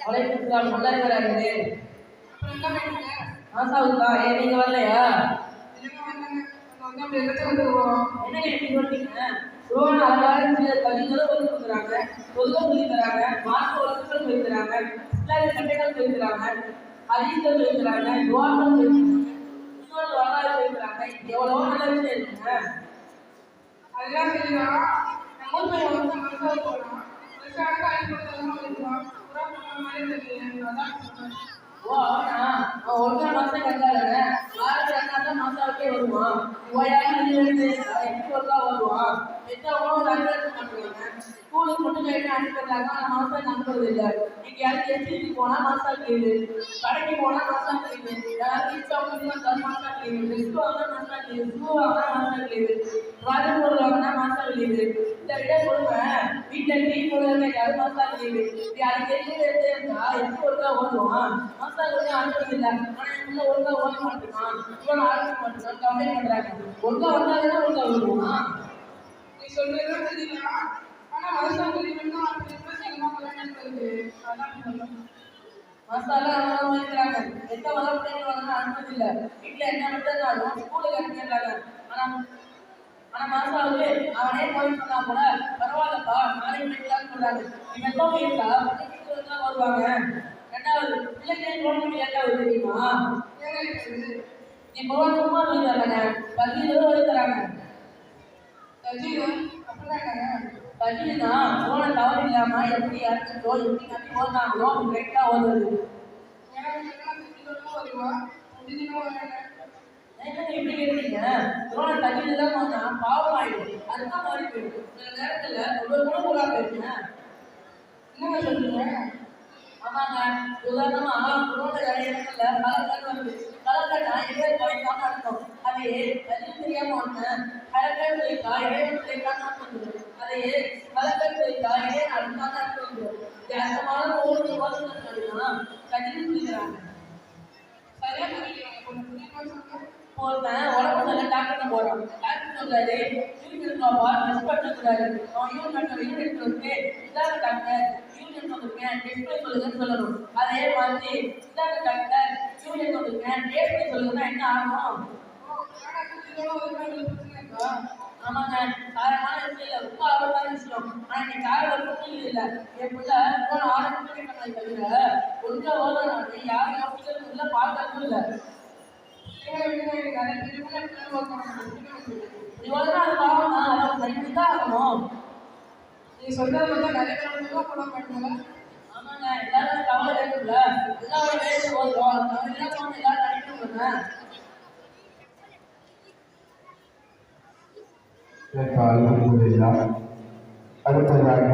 வலைக்குலாம் நல்லா இருக்கிறாங்களே அப்புறம் என்ன ஆசாவுக்கா? ஏன் நீங்க வரலையா? இல்லைங்க என்னங்க எப்படி சொல்றீங்க லோன் அழகாக கவிஞரும் சொல்லி கொடுக்குறாங்க. பொதுவாக சொல்லி தராங்க. மார்க்க ஒழுக்கங்கள் சொல்லி தராங்க. இஸ்லாமிய சொல்லி தராங்க. அதிகள் சொல்லி தராங்க. துவாக்கள் சொல்லி வரலாறு சொல்லி தராங்க. நல்ல விஷயம் இருக்குங்க. அதெல்லாம் சரிதான் நம்ம ஊர் வந்து மனசாக போகலாம் மனசாக அடிப்படையில் வந்துருவான் ஒழுங்கா மாசம் கட்டாருங்க ஆறு மாசாவுக்கே வருவான் ஓயாம இருந்து எப்படி ஒழுங்கா வருவான் எந்த உணவு மாட்டாங்க ஸ்கூலுக்கு மட்டும் போயிட்டு அனுப்பிடுறாங்க அனுப்புறது இல்லை. எங்கேயாவது எஸ்டிக்கு போனா மாசா லீவு கடைக்கு போனா மாசா லீவு யாராவது இன்ஸ்டா வந்தா மாசா லீவு லிஸ்ட் வாங்கினா மாசா லீவு ஷூ வாங்கினா பொருள் வாங்கினா மாசா லீவு இந்த விட கொடுமை. வீட்டில் டீ போடுறது யாரும் மாசா லீவு இது அதுக்கு இருந்தா எப்படி ஒழுங்கா ஓடுவான் மாசா ஒழுங்கா அனுப்புறது இல்லை. ஆனால் இவங்க ஒழுங்கா ஓட மாட்டேங்கான் இவன் ஆரம்பிக்க மாட்டேங்கான் கம்ப்ளைண்ட் பண்றாங்க. ஒழுங்கா வந்தாங்கன்னா ஒழுங்கா வருவான் சொல்றதுதான் சரிதான் ஆனா மனசாக தெரியணும்னா அப்படி இருந்தால் சரிமா கல்யாணம் வருது அதான் சொன்னேன் மசாலா அவங்க வாங்கிக்கிறாங்க எந்த வகை பிள்ளைங்க வாங்கினா அனுப்புறது இல்லை வீட்டில் என்ன மட்டும் ஸ்கூலுக்கு அனுப்பிடுறாங்க ஆனால் ஆனா மாசாவுக்கு அவனே போய் சொன்னா கூட பரவாயில்லப்பா நாளைக்கு படிக்கலாம்னு சொல்றாங்க இவன் எப்போ போயிருக்கா பள்ளிக்கூடத்துல தான் வருவாங்க ரெண்டாவது பிள்ளைங்க கவர்மெண்ட் லேட்டா தெரியுமா ஏன்னா இருக்குது நீ போக சும்மா சொல்லி தராங்க பள்ளியில தராங்க ரஜினி போன தவறு இல்லாம எப்படி இறக்குதோ எப்படி கட்டி ஓடுனாங்களோ அப்படி கரெக்டா ஓடுறது எப்படி கேட்டீங்க? போன தண்ணியில தான் போனா பாவம் ஆயிடும் அதுதான் மாறி போயிடும் சில நேரத்துல ஒரு கூட கூட போயிருங்க என்னங்க சொல்றீங்க? ஆமாங்க. உதாரணமா ரோட நிறைய இடங்கள்ல கலக்கல் வந்து கலக்கல்னா எங்கே குறைக்காம அர்த்தம். அதே தண்ணி தெரியாம ஒண்ணு கடற்கரை வைத்தா இடைவெளி அதையே கலக்கல் வைத்தா இடையே நடந்தாங்க வந்துடும் இது ஒவ்வொரு சரியா சொல்லுங்க ஒருத்தன் உடம்பு நல்ல டாக்டர் போறான் டாக்டர் சொல்றாரு யூனியன் பாப்பா டெஸ்ட் பண்ணக்கூடாது. அவன் யூனியன் யூனியன் டாக்டர் யூனியன் வந்திருக்கேன் டெஸ்ட் பண்ணி சொல்லுங்கன்னு சொல்லணும். அதே மாதிரி டாக்டர் யூனியன் வந்திருக்கேன் டேஸ்ட் பண்ணி சொல்லுங்கன்னா என்ன ஆகும்? ஆமாங்க சாரமான இல்லை ரொம்ப ஆபத்தான விஷயம் ஆனா நீ காரில் புரிஞ்சது இல்லை என் பிள்ளை போன ஆறு புரிஞ்சு பண்ணதை தவிர ஒழுங்கா ஓடுறாங்க யாரும் ஆஃபீஸரும் இல்லை பார்க்கறதும் இல்லை இவ்வளோ அது பாவம் தான் அதை சரி தான் ஆகணும் நீ சொல்றது வந்து நிறைய பேர் கூட தான் பண்ணுவாங்க ஆமாங்க எல்லாரும் கவலை இருக்குல்ல எல்லாரும் வேலை ஓதுறோம் கவலை எல்லாரும் நடிக்கணுங்க அல்ஹம்துலில்லாஹ் அடுத்ததாக